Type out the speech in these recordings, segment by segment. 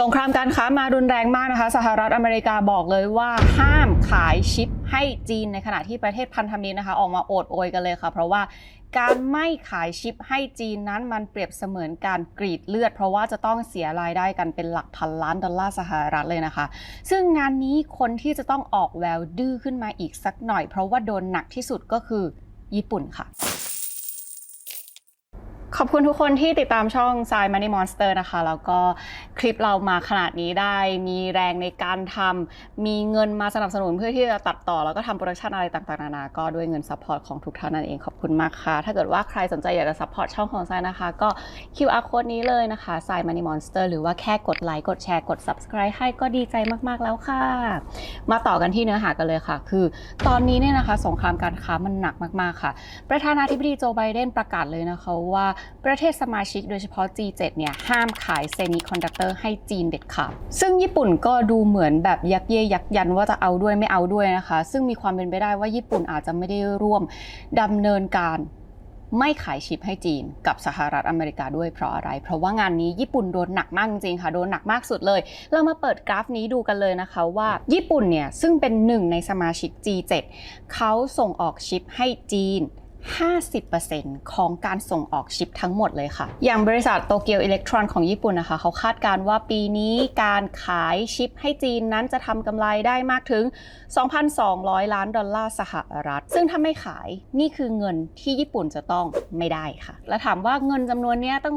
สงครามการค้ามารุนแรงมากนะคะ สหรัฐอเมริกาบอกเลยว่าห้ามขายชิปให้จีนในขณะที่ประเทศพันธมิตรนะคะออกมาโอดโอยกันเลยค่ะ เพราะว่าการไม่ขายชิปให้จีนนั้นมันเปรียบเสมือนการกรีดเลือด เพราะว่าจะต้องเสียรายได้กันเป็นหลักพันล้านดอลลาร์สหรัฐเลยนะคะ ซึ่งงานนี้คนที่จะต้องออกแววดื้อขึ้นมาอีกสักหน่อย เพราะว่าโดนหนักที่สุดก็คือญี่ปุ่นค่ะ ขอบคุณทุกคนที่ติดตามช่อง s าย Money Monster นะคะ แล้วก็คลิปเรามาขนาดนี้ได้ มีแรงในการทำมีเงินมาสนับสนุนเพื่อที่จะตัด ต่อแล้วก็ทำโปรดักชันอะไรต่างๆนานาก็ด้วยเงินซัพพอร์ตของทุกท่านนั่นเองขอบคุณมากค่ะ ถ้าเกิดว่าใครสนใจอยากจะซัพพอร์ตช่องของ s ายนะคะ ก็ QR code นี้เลยนะคะ s าย Money Monster หรือว่าแค่กดไลค์กดแชร์กด subscribe ให้ก็ดีใจมากๆแล้วค่ะ มาต่อกันที่เนื้อหากันเลยค่ะ คือ ตอนนี้เนี่ยนะคะ สงครามการค้ามันหนักมากๆค่ะ ประธานาธิบดีโจไบเดนประกาศเลยนะคะว่าประเทศสมาชิกโดยเฉพาะ G7 เนี่ยห้ามขายเซมิคอนดักเตอร์ให้จีนเด็ดขาดซึ่งญี่ปุ่นก็ดูเหมือนแบบยักเย่ยักยันว่าจะเอาด้วยไม่เอาด้วยนะคะซึ่งมีความเป็นไปได้ว่าญี่ปุ่นอาจจะไม่ได้ร่วมดำเนินการไม่ขายชิปให้จีนกับสหรัฐอเมริกาด้วยเพราะอะไร เพราะว่างานนี้ญี่ปุ่นโดนหนักมากจริงๆค่ะ โดนหนักมากสุดเลย เรามาเปิดกราฟนี้ดูกันเลยนะคะว่าญี่ปุ่นเนี่ยซึ่งเป็นหนึ่งในสมาชิก G7 เขาส่งออกชิปให้จีน 50%ของการส่งออกชิปทั้งหมดเลยค่ะ อย่างบริษัทโตเกียวอิเล็กทรอนของญี่ปุ่นนะคะ เขาคาดการณ์ว่าปีนี้การขายชิปให้จีนนั้นจะทำกำไรได้มากถึง 2,200 ล้านดอลลาร์สหรัฐ ซึ่งถ้าไม่ขายนี่คือเงินที่ญี่ปุ่นจะต้องไม่ได้ค่ะ และถามว่าเงินจำนวนนี้ตั้ง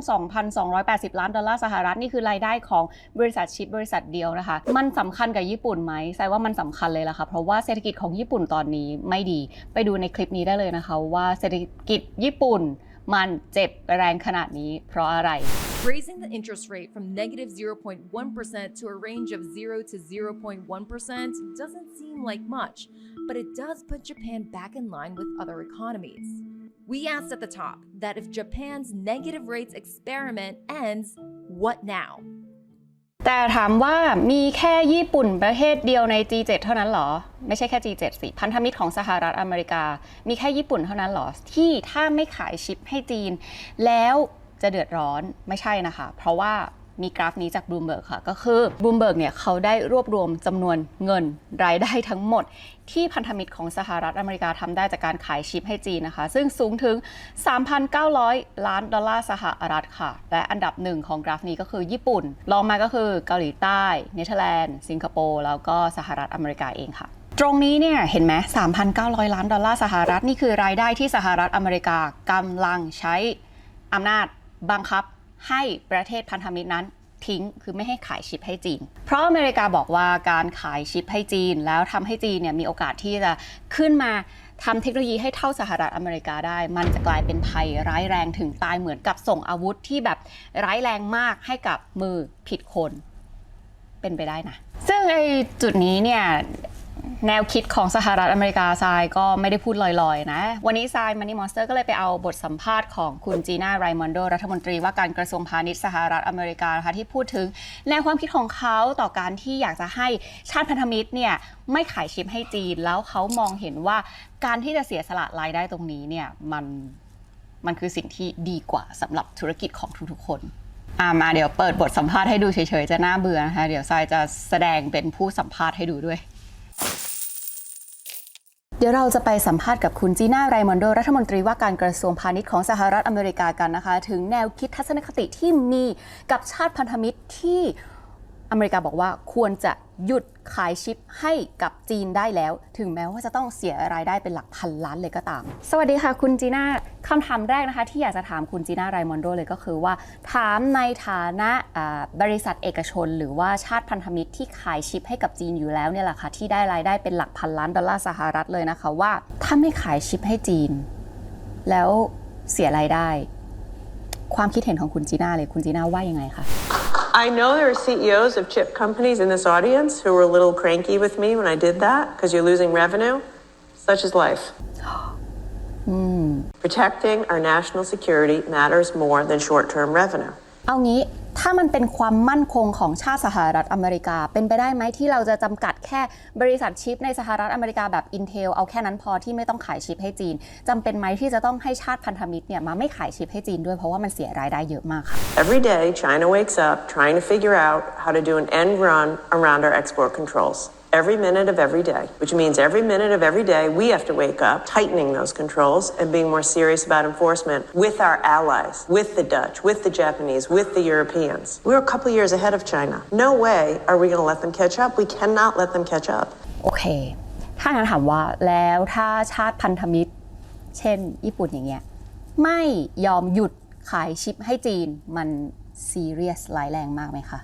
2,280 ล้านดอลลาร์สหรัฐนี่คือรายได้ของบริษัทชิปบริษัทเดียวนะคะ มันสำคัญกับญี่ปุ่นไหมใช่ว่ามันสำคัญเลยล่ะค่ะ เพราะว่าเศรษฐกิจของญี่ปุ่นตอนนี้ไม่ดี ไปดูในคลิปนี้ได้เลยนะคะว่า เศรษฐกิจญี่ปุ่น มันเจ็บแรงขนาดนี้ เพราะอะไร Raising the interest rate from negative 0.1% to a range of 0 to 0.1% doesn't seem like much, but it does put Japan back in line with other economies. We asked at the top that if Japan's negative rates experiment ends, what now? แต่ถามว่ามีแค่ญี่ปุ่นประเทศเดียวใน G7 เท่านั้นเหรอ ไม่ใช่แค่ G7 สิ พันธมิตรของสหรัฐอเมริกา มีแค่ญี่ปุ่นเท่านั้นเหรอ ที่ถ้าไม่ขายชิปให้จีน แล้วจะเดือดร้อนไม่ใช่นะคะ เพราะว่า มีกราฟนี้จากบ o ูมเบิร์กค่ะ ก็คือ b ูมเบิร์กเนี่ยเขาได้รวบรวมจำนวนเงินรายได้ทั้งหมด ที่พันธมิตรของสหรัฐอเมริกาทำได้จากการขายชิปให้จีนนะคะ ซึ่งสูงถึง 3,900 ล้านดอลลาร์สหรัฐค่ะ และอันดับหนึ่งของกราฟนี้ก็คือญี่ปุ่นรองมาก็คือเกาหลีใต้ เนเธอร์แลนด์ สิงคโปร์ แล้วก็สหรัฐอเมริกาเองค่ะตรงนี้เนี่ยเห็นไหม3,900 ล้านดอลลาร์สหรัฐ นี่คือรายได้ที่สหรัฐอเมริกากำลังใช้อำนาจบังคับ ให้ประเทศพันธมิตรนั้นทิ้งคือไม่ให้ขายชิปให้จีน เพราะอเมริกาบอกว่าการขายชิปให้จีน แล้วทำให้จีนเนี่ยมีโอกาสที่จะขึ้นมาทำเทคโนโลยีให้เท่าสหรัฐอเมริกาได้ มันจะกลายเป็นภัยร้ายแรงถึงตายเหมือนกับส่งอาวุธที่แบบร้ายแรงมากให้กับมือผิดคน เป็นไปได้นะ ซึ่งไอ้จุดนี้เนี่ย แนวคิดของสหรัฐอเมริกาทรายก็ไม่ได้พูดลอยๆ นะ วันนี้ทรายมันนี่มอนสเตอร์ก็เลยไปเอาบทสัมภาษณ์ของคุณจีน่าไรมอนโด รัฐมนตรีว่าการกระทรวงพาณิชย์สหรัฐอเมริกานะคะที่พูดถึงแนวความคิดของเขาต่อการที่อยากจะให้ชาติพันธมิตรเนี่ยไม่ขายชิปให้จีน แล้วเขามองเห็นว่าการที่จะเสียสละรายได้ตรงนี้เนี่ยมันมันคือสิ่งที่ดีกว่าสำหรับธุรกิจของทุกๆคนอะมาเดี๋ยวเปิดบทสัมภาษณ์ให้ดูเฉยๆจะน่าเบื่อนะคะเดี๋ยวทรายจะแสดงเป็นผู้สัมภาษณ์ให้ดูด้วย เดี๋ยวเราจะไปสัมภาษณ์กับคุณจีน่าไรมอนโด รัฐมนตรีว่าการกระทรวงพาณิชย์ของสหรัฐอเมริกากันนะคะ ถึงแนวคิดทัศนคติที่มีกับชาติพันธมิตรที่ อเมริกาบอกว่าควรจะหยุดขายชิปให้กับจีนได้แล้ว ถึงแม้ว่าจะต้องเสียรายได้เป็นหลักพันล้านเลยก็ตาม สวัสดีค่ะคุณจีน่าคำถามแรกนะคะ ที่อยากจะถามคุณจีน่าไรมอนโดเลยก็คือว่า ถามในฐานะบริษัทเอกชน หรือว่าชาติพันธมิตรที่ขายชิปให้กับจีนอยู่แล้วเนี่ยแหละค่ะที่ได้รายได้เป็นหลักพันล้านดอลลาร์สหรัฐเลยนะคะว่า ถ้าไม่ขายชิปให้จีน แล้วเสียรายได้ ความคิดเห็นของคุณจีน่าเลยคุณจีน่าว่ายังไงคะ I know there are CEOs of chip companies in this audience who were a little cranky with me when I did that because you're losing revenue. Such is life. Protecting our national security matters more than short term revenue. เอางี้ ถ้ามันเป็นความมั่นคงของชาติสหรัฐอเมริกา เป็นไปได้ไหมที่เราจะจำกัดแค่บริษัทชิปในสหรัฐอเมริกาแบบ Intel เอาแค่นั้นพอที่ไม่ต้องขายชิปให้จีนจำเป็นไหมที่จะต้องให้ชาติพันธมิตรเนี่ยมาไม่ขายชิปให้จีนด้วยเพราะว่ามันเสียรายได้เยอะมากค่ะ Every day, China wakes up trying to figure out how to do an end run around our export controls. Every minute of every day, which means every minute of every day, we have to wake up tightening those controls and being more serious about enforcement with our allies, with the Dutch, with the Japanese, with the Europeans. We're a couple years ahead of China. No way are we going to let them catch up. We cannot let them catch up. โอเค ถ้างั้นถามว่าแล้วถ้าชาติพันธมิตร เช่น ญี่ปุ่นอย่างเงี้ย ไม่ยอมหยุดขายชิปให้จีน มันซีเรียสร้ายแรงมากไหมคะ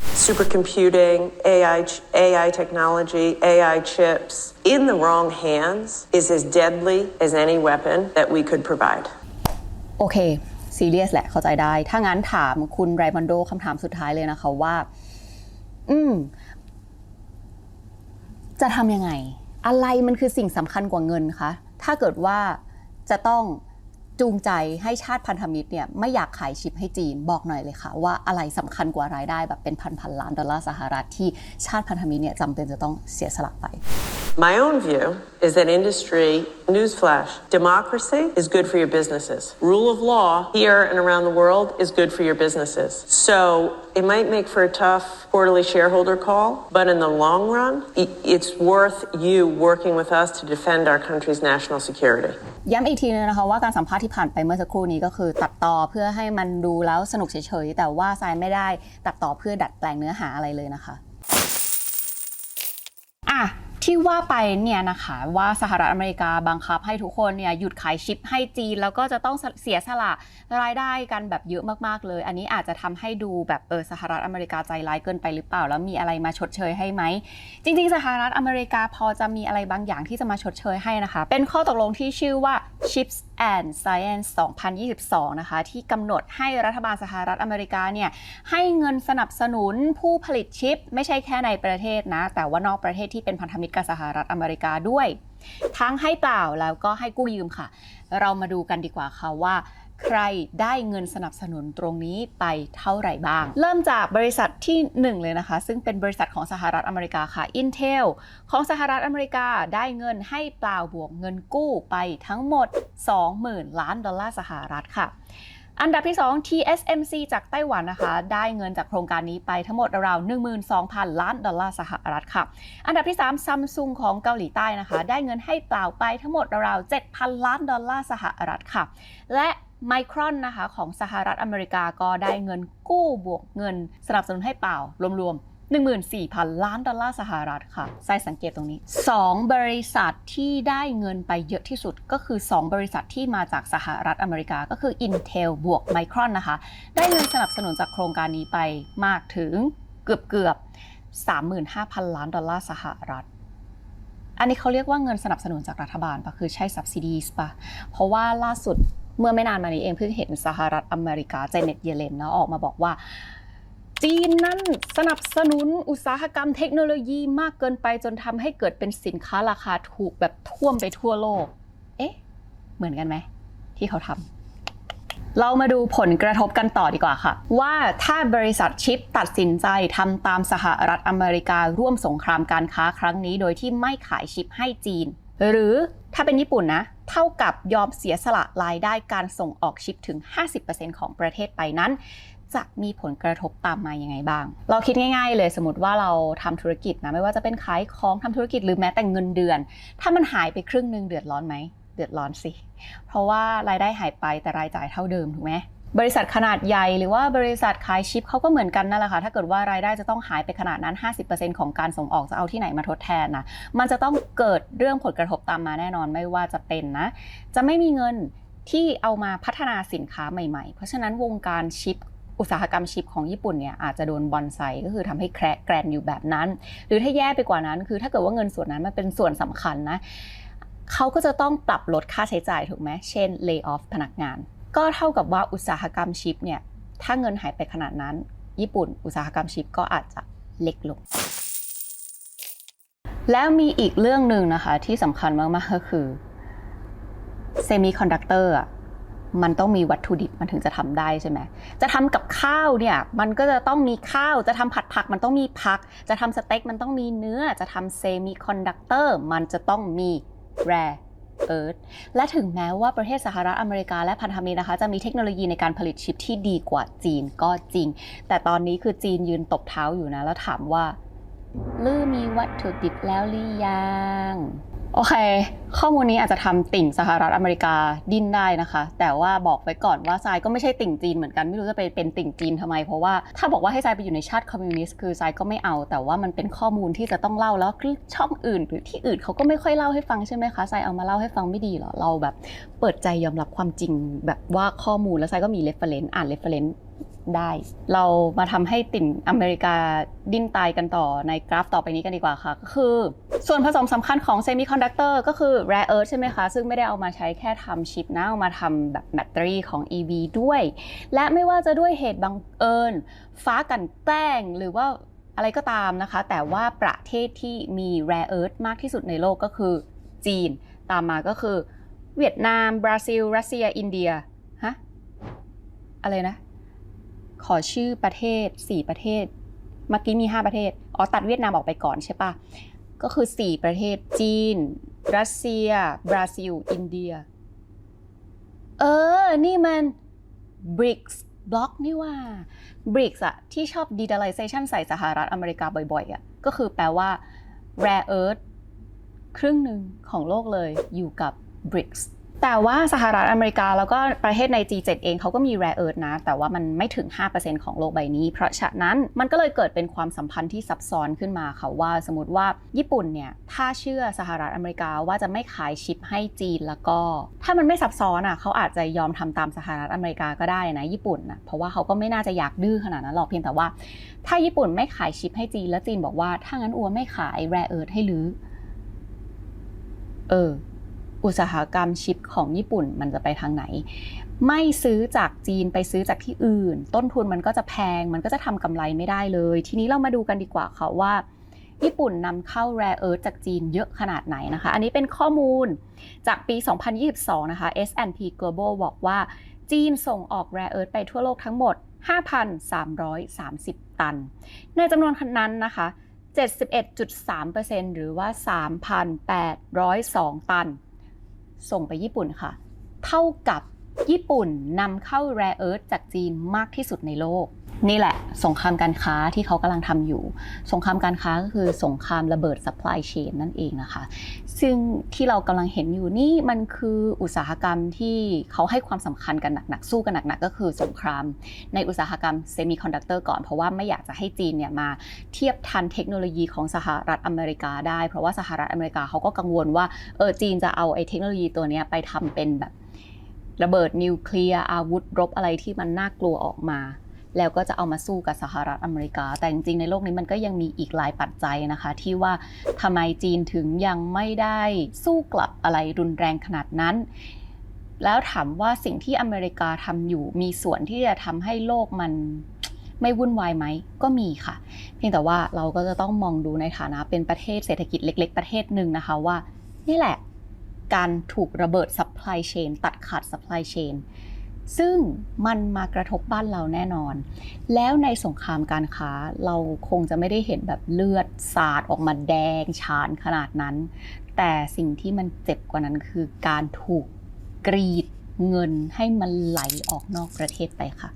Supercomputing, AI, AI technology, AI chips in the wrong hands is as deadly as any weapon that we could provide. โอเคซีเรียสแหละเข้าใจได้ ถ้างั้นถามคุณไรมอนโดคำถามสุดท้ายเลยนะคะว่า อืม จะทำยังไง อะไรมันคือสิ่งสำคัญกว่าเงินคะ ถ้าเกิดว่าจะต้อง จูงใจให้ชาติพันธมิตรเนี่ยไม่อยากขายชิปให้จีนบอกหน่อยเลยค่ะ ว่าอะไรสำคัญกว่ารายได้แบบเป็นพันพันๆล้านดอลลาร์สหรัฐที่ชาติพันธมิตรเนี่ยจำเป็นจะต้องเสียสละไป My own view is that industry, newsflash, democracy is good for your businesses. Rule of law here and around the world is good for your businesses. So it might make for a tough quarterly shareholder call, but in the long run, it's worth you working with us to defend our country's national security. ย้ำอีกทีนึงนะคะว่าการสัมภาษณ์ที่ผ่านไปเมื่อสักครู่นี้ก็คือตัดต่อเพื่อให้มันดูแล้วสนุกเฉยๆ แต่ว่าทรายไม่ได้ตัดต่อเพื่อดัดแปลงเนื้อหาอะไรเลยนะคะ อะ ที่ว่าไปเนี่ยนะคะว่าสหรัฐอเมริกาบังคับให้ทุกคนเนี่ยหยุดขายชิปให้จีน แล้วก็จะต้องเสียสละรายได้กันแบบเยอะมากๆเลย อันนี้อาจจะทำให้ดูแบบเออสหรัฐอเมริกาใจร้ายเกินไปหรือเปล่า แล้วมีอะไรมาชดเชยให้ไหม จริง ๆ สหรัฐอเมริกาพอจะมีอะไรบางอย่างที่จะมาชดเชยให้นะคะ เป็นข้อตกลงที่ชื่อว่า Chips and Science 2022 นะคะ ที่กำหนดให้รัฐบาลสหรัฐอเมริกาเนี่ยให้เงินสนับสนุนผู้ผลิตชิป ไม่ใช่แค่ในประเทศนะ แต่ว่านอกประเทศที่เป็นพันธมิตรกับสหรัฐอเมริกาด้วย ทั้งให้เปล่าแล้วก็ให้กู้ยืมค่ะ เรามาดูกันดีกว่าค่ะว่า ใครได้เงินสนับสนุนตรงนี้ไปเท่าไหร่บ้าง เริ่มจากบริษัทที่ 1 เลยนะคะ ซึ่งเป็นบริษัทของสหรัฐอเมริกาค่ะ Intel ของสหรัฐอเมริกาได้เงินให้เปล่าบวกเงินกู้ไปทั้งหมด 20,000 ล้านดอลลาร์สหรัฐค่ะอันดับที่ 2 TSMC จากไต้หวันนะคะ ได้เงินจากโครงการนี้ไปทั้งหมดราวๆ12,000 ล้านดอลลาร์สหรัฐค่ะ อันดับที่3 Samsung ของเกาหลีใต้นะคะ ได้เงินให้เปล่าไปทั้งหมดราวๆ7,000 ล้านดอลลาร์สหรัฐค่ะ และ Micron นะคะของสหรัฐอเมริกาก็ได้เงินกู้บวกเงิน สนับสนุนให้เปล่ารวมๆ14,000 ล้านดอลลาร์สหรัฐค่ะใส่สังเกตตรงนี้ 2 บริษัทที่ได้เงินไปเยอะที่สุดก็คือ 2 บริษัทที่มาจากสหรัฐอเมริกาก็คือ Intel บวก Micron นะคะ ได้เงินสนับสนุนจากโครงการนี้ไปมากถึงเกือบเกือบ35,000 ล้านดอลลาร์สหรัฐ อันนี้เขาเรียกว่าเงินสนับสนุนจากรัฐบาลปะคือใช่ subsidies ปะเพราะว่าล่าสุด เมื่อไม่นานมานี้เองเพิ่งเห็นสหรัฐอเมริกาเจเน็ตเยเลนนะออกมาบอกว่า จีนนั้นสนับสนุนอุตสาหกรรมเทคโนโลยีมากเกินไปจนทำให้เกิดเป็นสินค้าราคาถูกแบบท่วมไปทั่วโลก เอ๊ะ เหมือนกันไหมที่เขาทำเรามาดูผลกระทบกันต่อดีกว่าค่ะ ว่าถ้าบริษัทชิปตัดสินใจทำตามสหรัฐอเมริการ่วมสงครามการค้าครั้งนี้ โดยที่ไม่ขายชิปให้จีน หรือถ้าเป็นญี่ปุ่นนะ เท่ากับยอมเสียสละรายได้การส่งออกชิปถึง 50%ของประเทศไปนั้น จะมีผลกระทบตามมายังไงบ้าง เราคิดง่ายๆ เลยสมมติว่าเราทำธุรกิจนะไม่ว่าจะเป็นขายของทำธุรกิจหรือแม้แต่เงินเดือน ถ้ามันหายไปครึ่งหนึ่งเดือดร้อนไหมเดือดร้อนสิ เพราะว่ารายได้หายไปแต่รายจ่ายเท่าเดิมถูกไหม บริษัทขนาดใหญ่หรือว่าบริษัทขายชิปเขาก็เหมือนกันนั่นแหละค่ะ ถ้าเกิดว่ารายได้จะต้องหายไปขนาดนั้น 50%ของการส่งออกจะเอาที่ไหนมาทดแทนนะมันจะต้องเกิดเรื่องผลกระทบตามมาแน่นอนไม่ว่าจะเป็นนะ จะไม่มีเงินที่เอามาพัฒนาสินค้าใหม่ๆ เพราะฉะนั้นวงการชิปอุตสาหกรรมชิปของญี่ปุ่นเนี่ยอาจจะโดนบอนไซก็คือทำให้แคระแกรนอยู่แบบนั้น หรือถ้าแย่ไปกว่านั้น คือถ้าเกิดว่าเงินส่วนนั้นมันเป็นส่วนสำคัญนะเขาก็จะต้องปรับลดค่าใช้จ่ายถูกไหมเช่น lay off พนักงาน ก็เท่ากับว่าอุตสาหกรรมชิปเนี่ยถ้าเงินหายไปขนาดนั้น ญี่ปุ่นอุตสาหกรรมชิปก็อาจจะเล็กลง แล้วมีอีกเรื่องหนึ่งนะคะที่สำคัญมากๆก็คือเซมิคอนดักเตอร์มันต้องมีวัตถุดิบมันถึงจะทำได้ใช่ไหม จะทำกับข้าวเนี่ยมันก็จะต้องมีข้าว จะทำผัดผักมันต้องมีผัก จะทำสเต็กมันต้องมีเนื้อ จะทำเซมิคอนดักเตอร์มันจะต้องมีแร่ เอิร์ธและถึงแม้ว่าประเทศสหรัฐอเมริกาและพันธมิตรนะคะ จะมีเทคโนโลยีในการผลิตชิปที่ดีกว่าจีนก็จริง แต่ตอนนี้คือจีนยืนตบเท้าอยู่นะ แล้วถามว่าลือมีวัตถุดิบแล้วหรือยัง โอเค ข้อมูลนี้อาจจะทำติ่งสหรัฐอเมริกาดิ้นได้นะคะ แต่ว่าบอกไว้ก่อนว่าทรายก็ไม่ใช่ติ่งจีนเหมือนกันไม่รู้จะไปเป็นติ่งจีนทำไม เพราะว่าถ้าบอกว่าให้ทรายไปอยู่ในชาติคอมมิวนิสต์คือทรายก็ไม่เอา แต่ว่ามันเป็นข้อมูลที่จะต้องเล่าแล้วช่องอื่น หรือที่อื่นเขาก็ไม่ค่อยเล่าให้ฟังใช่ไหมคะทรายเอามาเล่าให้ฟังไม่ดีเหรอเราแบบเปิดใจยอมรับความจริง แบบว่าข้อมูลแล้วทรายก็มีเรฟเฟรนซ์อ่านเรฟเฟรนซ์ได้ เรามาทำให้ติ่งอเมริกาดิ้นตายกันต่อในกราฟต่อไปนี้กันดีกว่าค่ะก็คือ ส่วนผสมสำคัญของเซมิคอนดักเตอร์ก็คือ rare earth ใช่ไหมคะ ซึ่งไม่ได้เอามาใช้แค่ทำชิปนะ เอามาทำแบบแบตเตอรี่ของ EV ด้วย และไม่ว่าจะด้วยเหตุบังเอิญ ฟ้ากันแกล้งหรือว่าอะไรก็ตามนะคะ แต่ว่าประเทศที่มี rare earth มากที่สุดในโลกก็คือจีน ตามมาก็คือ เวียดนาม บราซิล รัสเซีย อินเดีย ฮะ อะไรนะ ขอชื่อประเทศ 4 ประเทศ เมื่อกี้มี 5 ประเทศ อ๋อ ตัดเวียดนามออกไปก่อนใช่ปะก็คือ 4 ประเทศจีน รัสเซีย บราซิล อินเดีย เออ นี่มัน BRICS บล็อกนี่ว่า BRICS อะที่ชอบ digitalization ใส่สหรัฐอเมริกาบ่อยๆอะก็คือแปลว่า rare earth ครึ่งหนึ่งของโลกเลยอยู่กับ BRICS แต่ว่าสหรัฐอเมริกาแล้วก็ประเทศใน G7 เองเขาก็มี rare earth นะ แต่ว่ามันไม่ถึง 5%ของโลกใบนี้ เพราะฉะนั้นมันก็เลยเกิดเป็นความสัมพันธ์ที่ซับซ้อนขึ้นมาค่ะว่าสมมติว่าญี่ปุ่นเนี่ยถ้าเชื่อสหรัฐอเมริกาว่าจะไม่ขายชิปให้จีนแล้วก็ ถ้ามันไม่ซับซ้อนอะเขาอาจจะยอมทำตามสหรัฐอเมริกาก็ได้นะญี่ปุ่นนะเพราะว่าเขาก็ไม่น่าจะอยากดื้อขนาดนั้นหรอกเพียงแต่ว่า ถ้าญี่ปุ่นไม่ขายชิปให้จีนแล้วจีนบอกว่าถ้างั้นอัวไม่ขาย rare earth ให้ลือ เออ อุตสาหกรรมชิปของญี่ปุ่นมันจะไปทางไหน ไม่ซื้อจากจีนไปซื้อจากที่อื่น ต้นทุนมันก็จะแพง มันก็จะทำกำไรไม่ได้เลย ทีนี้เรามาดูกันดีกว่าค่ะว่าญี่ปุ่นนำเข้า rare earth จากจีนเยอะขนาดไหนนะคะ อันนี้เป็นข้อมูลจากปี 2022 นะคะ S&P Global บอกว่าจีนส่งออก rare earth ไปทั่วโลกทั้งหมด 5,330 ตัน ในจำนวนนั้นนะคะ 71.3%หรือว่า 3,802 ตัน ส่งไปญี่ปุ่นค่ะ เท่ากับญี่ปุ่นนำเข้าแร่เอิร์ธจากจีนมากที่สุดในโลก นี่แหละ สงครามการค้าที่เขากำลังทำอยู่ สงครามการค้าก็คือสงครามระเบิด supply chain นั่นเองนะคะ ซึ่งที่เรากำลังเห็นอยู่นี่มันคืออุตสาหกรรมที่เขาให้ความสำคัญกันหนักๆสู้กันหนักๆก็คือสงคราม ในอุตสาหกรรมเซมิคอนดักเตอร์ก่อนเพราะว่าไม่อยากจะให้จีนเนี่ยมาเทียบทันเทคโนโลยีของสหรัฐอเมริกาได้ เพราะว่าสหรัฐอเมริกาเขาก็กังวลว่าเออจีนจะเอาไอ้เทคโนโลยีตัวนี้ไปทำเป็นแบบระเบิดนิวเคลียร์อาวุธรบอะไรที่มันน่ากลัวออกมา แล้วก็จะเอามาสู้กับสหรัฐอเมริกา แต่จริงๆในโลกนี้มันก็ยังมีอีกหลายปัจจัยนะคะ ที่ว่าทำไมจีนถึงยังไม่ได้สู้กลับอะไรรุนแรงขนาดนั้น แล้วถามว่าสิ่งที่อเมริกาทำอยู่มีส่วนที่จะทำให้โลกมันไม่วุ่นวายไหมก็มีค่ะ เพียงแต่ว่าเราก็จะต้องมองดูในฐานะเป็นประเทศเศรษฐกิจเล็ก ๆ ประเทศหนึ่งนะคะว่า นี่แหละ การถูกระเบิด supply chain ตัดขาด supply chain ซึ่งมันมากระทบบ้านเราแน่นอน แล้วในสงครามการค้าเราคงจะไม่ได้เห็นแบบเลือดสาดออกมาแดงฉานขนาดนั้น แต่สิ่งที่มันเจ็บกว่านั้นคือการถูกกรีดเงินให้มันไหลออกนอกประเทศไปค่ะ